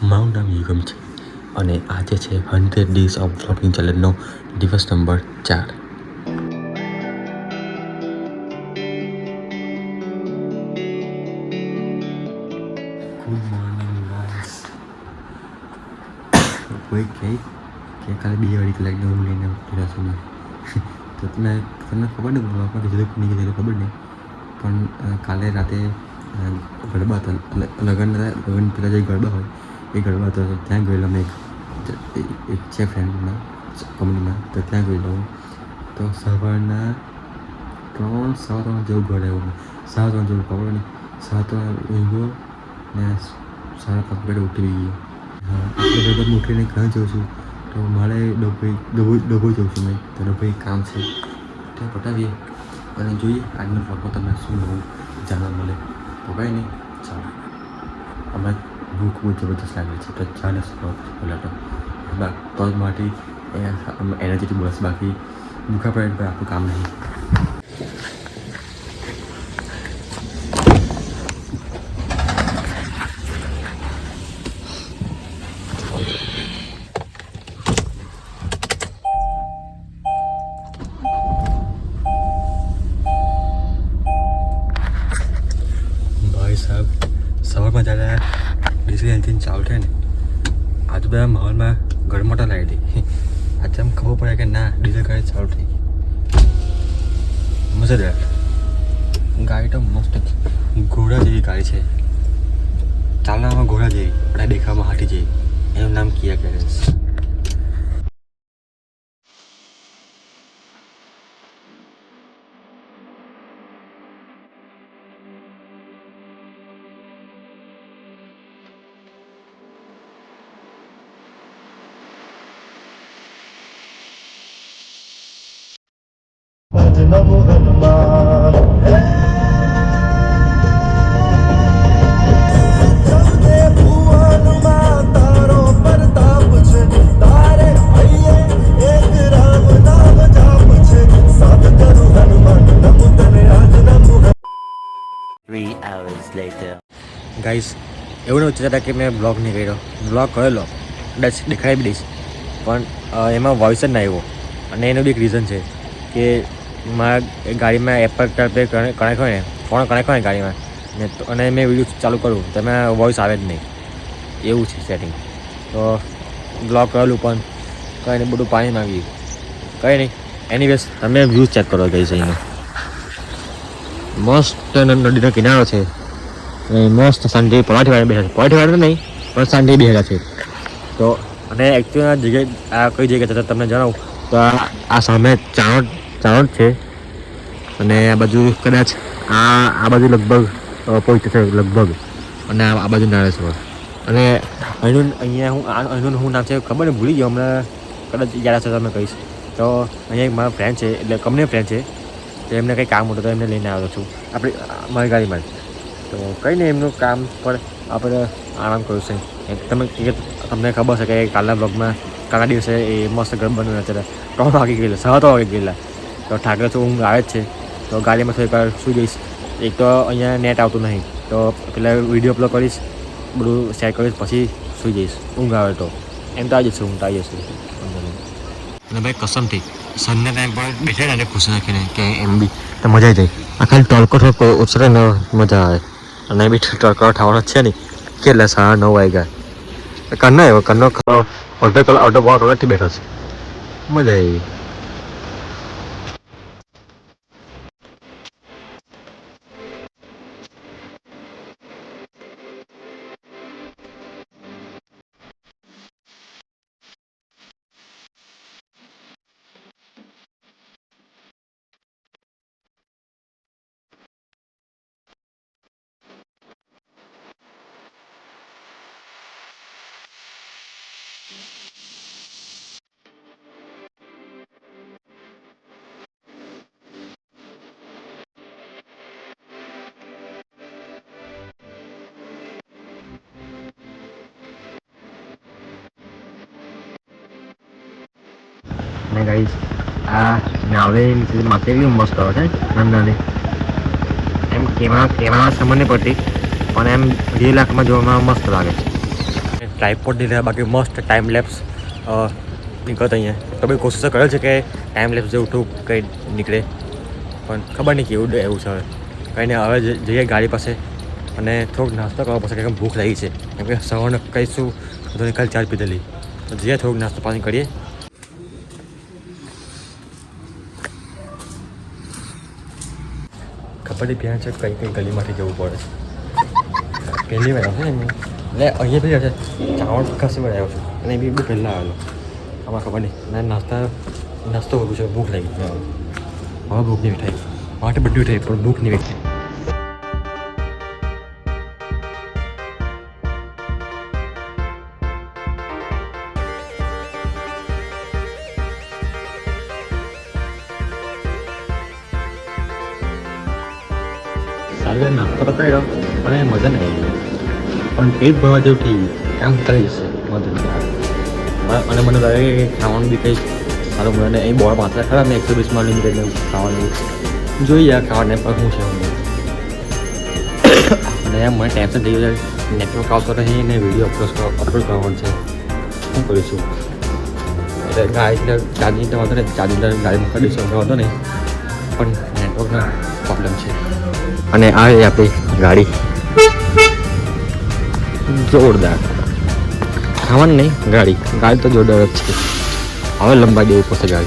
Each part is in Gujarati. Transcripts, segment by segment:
મારું નામ યુગમ છે. અને આજે છે હંડ્રેડ ડેઝ ઓફ વ્લોગિંગ ચેલેન્જનો દિવસ નંબર ચાર. ગુડ મોર્નિંગ ગાઈસ કોઈ કહે કે કાલે બે અઢી કલાકની ઊંઘ લઈને ઉઠેલા છું તો તમે તમને ખબર નહીં બ્લોગમાં કીધું કે નહીં કીધું ખબર નહીં. પણ કાલે રાતે ગરબા હતા. લગ્ન લગ્ન પહેલાં જે ગરબા હોય એ ગરબા તો ત્યાં ગયેલો મેં એક છે ફ્રેન્ડના કંપનીમાં તો ત્યાં ગયેલો. તો સવારના ત્રણ, સાડા ત્રણ જેવું ઘરે આવ્યો સાડા ત્રણ જેવું ખબર નહીં. સાત ત્રણ ઊંઘ્યો ને સાડા પાંચ વાગે ઉઠી ગયો. હા બરાબર ઉઠીને ઘર જાઉં છું, તો મારે ડભોઈ ડભોઈ ડભોઈ જઉં છું મેં. તો ડભોઈ કામ છે, ત્યાં પટાવીએ અને જોઈએ આજનો બ્લોગમાં તમને શું નવું જાણવા મળે. તો કાંઈ નહીં, ચાલો. અમે ભૂખ બહુ જબરદસ્ત લાગે છે, તો ચાલે બ્લોગ પહેલાં તો જ માટે એનર્જેટિક બસ, બાકી ભૂખા પડે આપણું કામ નહીં ભાઈ સાહેબ સવારમાં જ્યારે ડીઝલ એન્જિન ચાલુ થાય ને આજુબાજુ માહોલમાં ગરમાટા લાગી હતી આજે એમ ખબર પડે કે ના, ડીઝલ ગાડી ચાલુ થઈ મજેદાર ગાડી તો મસ્ત ઘોડા જેવી ગાડી છે. ચાલવામાં ઘોડા જેવી આપણે દેખાવામાં હાટી જેવી. એનું નામ કિયા કેરેન્સ ગાઈસ એવું નહીં વિચારતા કે મેં બ્લોગ નહીં કર્યો. બ્લોગ કરેલો. કદાચ દેખાડી દઈશ. પણ એમાં વોઇસ જ ના આવ્યો. અને એનું બી એક રીઝન છે કે મારા ગાડીમાં એપલ કાર્પે કનેક્ટ હોય ને ફોન કનેક્ટ હોય ને ગાડીમાં. ને અને મેં વીડિયો ચાલુ કરું તમે વોઇસ આવે જ નહીં. એવું છે સેટિંગ તો બ્લોક કરેલું પણ કંઈ નહીં, બધું પાણીમાં માંગી કંઈ નહીં. એનીવેઝ તમે વ્યૂઝ ચેક કરો ગઈ અહીંયા મસ્ત નદીનો કિનારો છે. મસ્ત સાંજે પલાઠી વાળા બેઠા છે. પલાઠી વાળા નહીં, પણ સાંજે બેઠા છે. તો અને એકચ્યુઅલી આ જગ્યાએ આ કઈ જગ્યાએ તમને જણાવું? તો આ આ સામે ચાણોદ ચાણોદ છે. અને આ બાજુ કદાચ આ આ બાજુ લગભગ અ, પવિત્ર લગભગ. અને આ બાજુ નારેશ્વર અને અહીંનું અહીંયા હું અહીંનું હું નામ છે ખબર ને ભૂલી ગયો હમણાં. કદાચ યાદ આવશે તમે કહીશ. તો અહીંયા એક મારા ફ્રેન્ડ છે એટલે કંપની ફ્રેન્ડ છે. તો એમને કંઈ કામ હતું તો એમને લઈને આવ્યો છું. આપણી મારી ગાડીમાં તો કંઈ નહીં એમનું કામ પર આપણે આરામ કર્યું છે. તમે તમને ખબર છે કે કાલના બ્લોગમાં કાલના દિવસે એ મસ્ત ઘર બન્યું અત્યારે. ત્રણ વાગે ગયેલા સાત વાગે ગયેલા. તો ઠાકરે તો ઊંઘ આવે જ છે. તો ગાડીમાં થોડીક સૂઈ જઈશ. એક તો અહીંયા નેટ આવતું નહીં. તો પેલા વીડિયો અપલોડ કરીશ, બધું શેર કરીશ, પછી સૂઈ જઈશ. ઊંઘ આવે તો. એમ તો આવી જશે ઊંઘ આવી જશે અને ભાઈ કસમથી, સનના ટાઈમ પર બેઠે ને ખુશ રાખીને કે એમ બી તો મજા આવી જાય. આ ખાલી ટળકો ઉછરે ને મજા આવે. અને બી ટળકો થવાનો છે નહીં. કેટલા સાડા નવ વાગ્યા. કન્નો આવ્યો, કન્નો અડધો કલાક, અડધો બહુ રોડથી બેઠો છે. મજા આવી અને ગાઈસ આ નાવડી માત્ર બી મસ્ત આવે છે નાની એમ કેમેરા કેમેરા સમજ નહીં પડતી, પણ એમ રિયલ લાખમાં જોવામાં મસ્ત લાગે છે. નહીં રહ્યા બાકી મસ્ત ટાઈમ લેપ્સ નીકળતા અહીંયા. તો બી કોશિશ કર્યો કરે છે કે ટાઈમ લેપ્સ જેવું થોડું કંઈ નીકળે. પણ ખબર નહીં કેવું એવું છે હવે. કંઈ નહીં, હવે જઈએ ગાડી પાસે અને થોડોક નાસ્તો કરવો પડશે, કેમ ભૂખ લાગી છે. કેમ કે સવારને કહીશું તો કાલે ચાર પીધેલી. તો જઈએ થોડુંક નાસ્તો પાણી કરીએ. નહીં ત્યાં છે કઈ કઈ ગલીમાંથી જવું પડે છે. પહેલી વાર આવશે ને એટલે અહીંયા બી હશે ચાવણ ખાસી વાર આવ્યો છું. અને એ બી બહુ પહેલાં આવેલો. આમાં ખબર નહીં. ના, નાસ્તા, નાસ્તો કરું છે, ભૂખ લાગી. હવે ભૂખ નહીં થાય. માટે બધું થાય, પણ ભૂખ નહીં વેઠાય નાસ્તો કરતો રહ્યો એ મજા નહીં આવી પણ પેટ ભરવા જેવું થઈ ગયું કામ કરી જશે નહીં આવે અને મને લાગે કે ખાવાનું બી કંઈ સારું મળે ને અહીં બોર્ડ માત્ર ખરા, મેં એકસો વીસમાં લિમિટેડ ખાવાનું જોઈએ ખાવાને, પણ શું છે અને મને ટેન્શન થઈ ગયું નેટવર્ક આવતો રહી ને વીડિયો અપલોડ અપલોડ કરવાનો છે. શું કરીશું એટલે ગાડી ચાર્જિંગ તો વાંધો નહીં ચાર્જિંગ ગાડી મૂકી દઈશું વાંધો નહીં. પણ નેટવર્કનો પ્રોબ્લેમ છે. અને આ એ આપણી ગાડી. જોરદાર. ખાવાનું નહીં, ગાડી. ગાડી તો જોરદાર જ છે. હવે લંબાઈ દેવું પડશે ગાડી.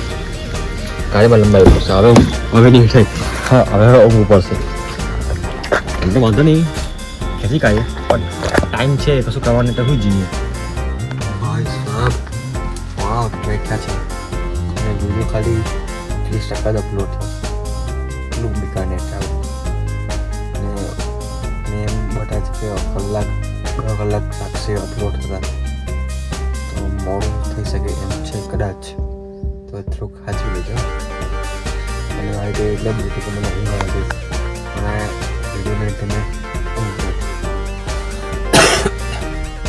ગાડીમાં લંબાઈ પડશે. હવે હવે નહીં થાય. હા, હવે ઊભું પડશે. એટલે વાંધો નહીં. ખેતી કાઢીએ? પણ ટાઈમ છે, કશું કરવાનું તો શું જઈએ. ભાઈ સાહેબ વાવ બેઠા છે? અને વીડિયો ખાલી ત્રીસ ટકા જ અપલોડ થયો. એટલું બેકાર છે કલાક બે કલાક લાગશે અપલોડ થતા તો મોડું થઈ શકે એમ છે કદાચ. તો થોડુંક સાચવી લેજો. મને આઈડિયો એટલે જ કે મને ઊંઘ આવી અને વિડીયોને તમે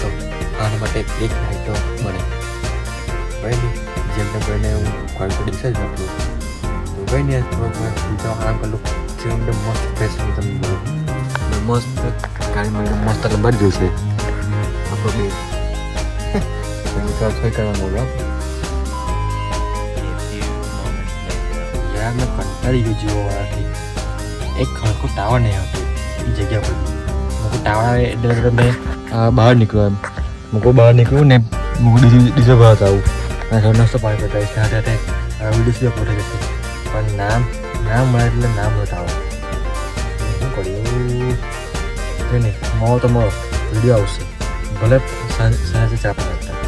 તો આના માટે એક મળે. બને જેમ તેમ કરીને હું ડિસાઈ જ આપું. તો કંઈ નહીં થોડોક બીજો આરામ કરું લઉં જે એકદમ મસ્ત ફ્રેશ તમને મળું અને મસ્ત ગાડીમાં મેડમ મસ્ત લંબાડી ગયું છે આપણો બે થોઈ કરવા બોલો. યાર મેં કંટાળી ગયું જીવો વાળાથી એક ખડકો ટાવર નહીં આવતો એ જગ્યા પર મૂકું ટાવર આવે એટલે એટલે મેં બહાર નીકળ્યો એમ મૂકું બહાર નીકળ્યું ને મૂકું બીજો બીજો ભાત આવું અને ઘર નાસ્તો પાણી બતાવીશ સાથે સાથે વીડિયો સુધી ફોટો જશે પણ નામ નામ મળે એટલે નામ બતાવો શું કર્યું કંઈ મોં તમારો વીડિયો આવશે ભલે સાંજે ચા પાણી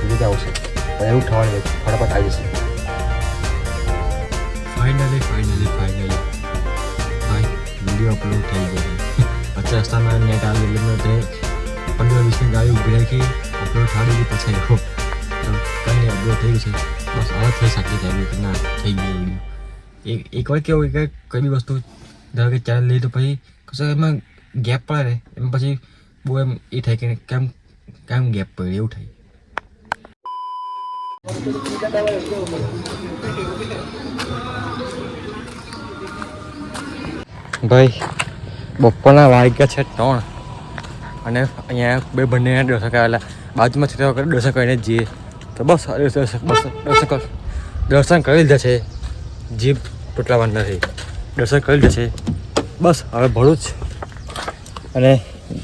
વીડિયો આવશે પણ એવું થવાનું નથી ફટાફટ આવી જશે ફાઇનલી ફાઇનલી ફાઇનલી ભાઈ વીડિયો અપલોડ થઈ ગયો પછી રસ્તામાં નેટ આવી મેં તે પંદર વીસની ગાડી ઊભી રાખી. અપલોડ થાડી ગઈ પછી આવ્યો કંઈ અપલોડ થઈ ગયું છે. બસ હવે થઈ શકે છે ના, થઈ ગયું વીડિયો એક એક વાર કેવું કે કઈ બી વસ્તુ ધારો કે ચાલ લઈ તો પછી કશું એમાં ગેપ પડે ને એમ પછી બહુ એમ એ થાય કે કેમ કેમ ગેપ પડે એવું થાય ભાઈ બપોરના વાગ્યા છે ત્રણ અને અહીંયા બે બંને દર્શન કરેલા બાજુમાં છે તો દર્શન કરીને જઈએ તો બસ દર્શન દર્શન કરી લીધા છે જીભ તૂટલાવાનું નથી દર્શન કરી લીધા છે બસ હવે ભરું જ અને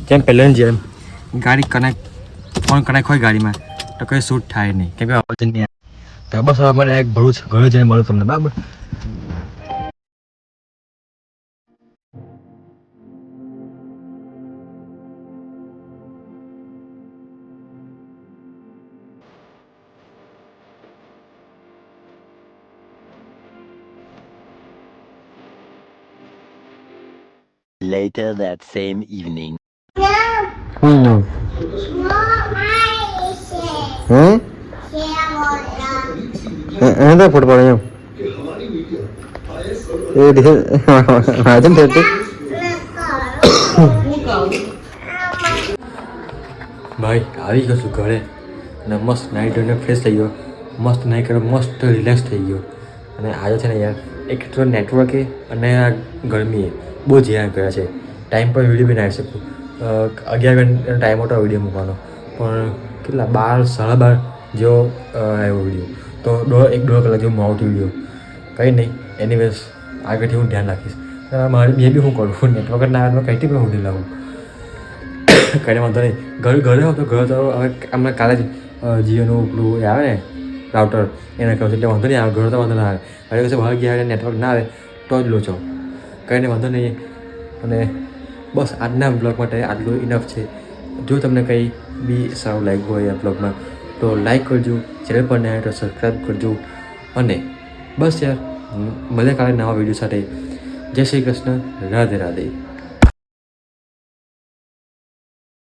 જેમ પહેલાંની જેમ. ગાડી કનેક્ટ ફોન કનેક્ટ હોય ગાડીમાં, તો કંઈ શૂટ થાય નહીં. કેમ કે અવાજ નહીં તો બસ હવે મને એક ભરું જ ઘરે જઈને મળું તમને, બરાબર? Later that same evening. હમ હમ എന്താ ഫുട്ബോൾ ഞാൻ അതും തേട്ട് ભાઈ આવી ગયો છું ઘરે અને મસ્ત નાઇટ અને ફ્રેશ થઈ ગયો મસ્ત નાઇટ કર્યો મસ્ત રિલેક્સ થઈ ગયો અને આજે છે ને યાર એક તો નેટવર્કે અને આ ગરમીએ બહુ જ કર્યા છે. ટાઈમ પર વીડિયો બી ના આવી શકું અગિયાર ઘંટા ટાઈમ હતો વીડિયો મૂકવાનો. પણ કેટલા બાર, સાડા બાર જેવો આવ્યો વીડિયો તો દોઢ, એક દોઢ કલાક જેવો માઉટ વીડિયો કંઈ નહીં. એનીવેઝ આગળથી હું ધ્યાન રાખીશ. મારે મેં બી શું કરું. નેટવર્ક ના આવે તો પણ હું હું લાવું? કંઈ વાંધો નહીં. ઘર, ઘરે હોવ તો ઘરે તો હવે હમણાં કાલે જ જીઓનું પેલું આવે ને રાઉટર એને કહું એટલે વાંધો નહીં. આવે ઘર તો વાંધો ના આવે. હવે કશે બહાર ગયા નેટવર્ક ના આવે તો જ લોચો કંઈ નહીં વાંધો નહીં. અને બસ આજના બ્લોગ માટે આટલું ઇનફ છે. જો તમને કંઈ બી સારું લાગ્યું હોય આ બ્લોગમાં તો લાઈક કરજો ચેનલ પર નહીં તો સબસ્ક્રાઈબ કરજો. અને બસ યાર મળે કાલે નવા વીડિયો સાથે. જય શ્રી કૃષ્ણ, રાધે રાધે.